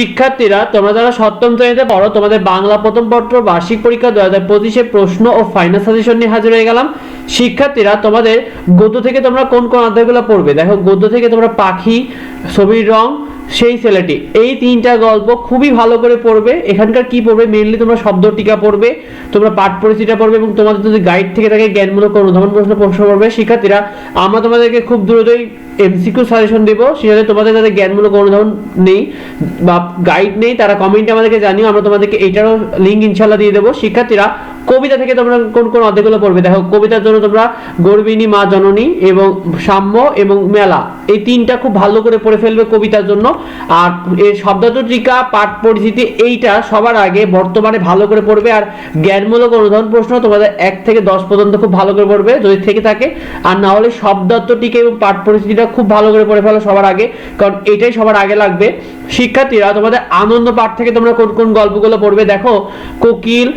শিক্ষার্থীরা, তোমরা যারা সপ্তম শ্রেণীতে পড়ো, তোমাদের বাংলা প্রথম পত্র, বার্ষিক পরীক্ষা দু হাজার পঁচিশে প্রশ্ন ও ফাইনাল সাজেশন নিয়ে হাজির হয়ে গেলাম। শিক্ষার্থীরা, তোমাদের গদ্য থেকে তোমরা কোন কোন অধ্যায়গুলো পড়বে? দেখো, গদ্য থেকে তোমরা পাখি, ছবির রং সেই ছেলেটি। এই তিনটা গল্প খুবই ভালো করে পড়বে। এখানকার কি পড়বে? মেনলি তোমরা শব্দ টিকা পড়বে, তোমরা পাঠ পরিচিতিটা পড়বে এবং তোমাদের যদি গাইড থেকে থাকে, জ্ঞানমূলক অনুধাবন প্রশ্ন প্রশ্ন পড়বে। শিক্ষার্থীরা, আমরা তোমাদেরকে খুব দ্রুতই এমসিকিউ সাজেশন দেবো। সেটাতে তোমাদের যাদের জ্ঞানমূলক অনুধাবন নেই বা গাইড নেই, তারা কমেন্টে আমাদেরকে জানিও। আমরা তোমাদেরকে এইটারও লিঙ্ক ইনশাল্লাহ দিয়ে দেবো। শিক্ষার্থীরা কবিতা থেকে তোমরা কোন কোন অধ্যায়গুলো পড়বে? দেখো, কবিতার জন্য তোমরা গর্বিণী, মা জননী এবং সাম্য এবং মেলা এই তিনটা খুব ভালো করে পড়ে ফেলবে কবিতার জন্য। আর এই শব্দচট্রিকা পাঠ পরিচিতি এইটা সবার আগে বর্তমানে ভালো করে পড়বে। আর জ্ঞানমূলক অনুধাবন প্রশ্ন তোমাদের এক থেকে দশ পর্যন্ত খুব ভালো করে পড়বে, যদি থেকে থাকে। আর না হলে শব্দার্থটিকা এবং পাঠ পরিস্থিতিটা খুব ভালো করে পড়ে ফেলো সবার আগে, কারণ এটাই সবার আগে লাগবে। শিক্ষার্থীরা, তোমাদের আনন্দ পাঠ থেকে তোমরা কোন কোন গল্পগুলো পড়বে? দেখো, কোকিল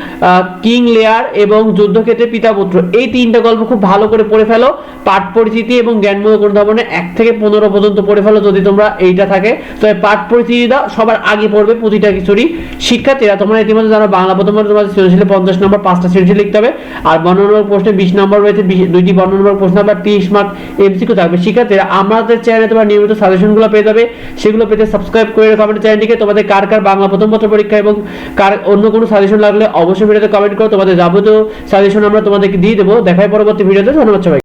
কিং লেয়ার এবং যুদ্ধক্ষেত্রে পিতা পুত্র এই তিনটা গল্প খুব ভালো করে পড়ে ফেলো। পাঠ পরিচিতি এবং জ্ঞানমূলক অনুধাবনে এক থেকে পনেরো পর্যন্ত পড়ে ফেলো যদি তোমরা এইটা থাকে। তো পাঠ পরিচিতিটা সবার আগে পড়বে প্রতিটা কিছুরই শিক্ষার্থীরা, তোমরা ইতিমধ্যে জানো, বাংলা প্রথম তোমাদের সৃজনশীলে পঞ্চাশ নম্বর, পাঁচটা সৃজনশীল লিখতে হবে। আর বর্ণনামূলক প্রশ্নে বিশ নম্বর রয়েছে দুইটি বর্ণনামূলক প্রশ্ন আবার তিরিশ মার্ক এমসিকিউ থাকবে। শিক্ষার্থীরা, আমাদের চ্যানেলে তোমরা নিয়মিত সাজেশনগুলো পেয়ে যাবে। সেগুলো পেতে সাবস্ক্রাইব করে রাখো কমেন্ট চ্যানেলটিকে তোমাদের কার কার বাংলা প্রথম পত্র পরীক্ষা এবং কার অন্য কোনো সাজেশন লাগলে অবশ্যই ভিডিওতে কমেন্ট করো। তোমাদের যাবতীয় সাজেশন আমরা তোমাদেরকে দিয়ে দেবো। দেখাই পরবর্তী ভিডিওতে। ধন্যবাদ সবাই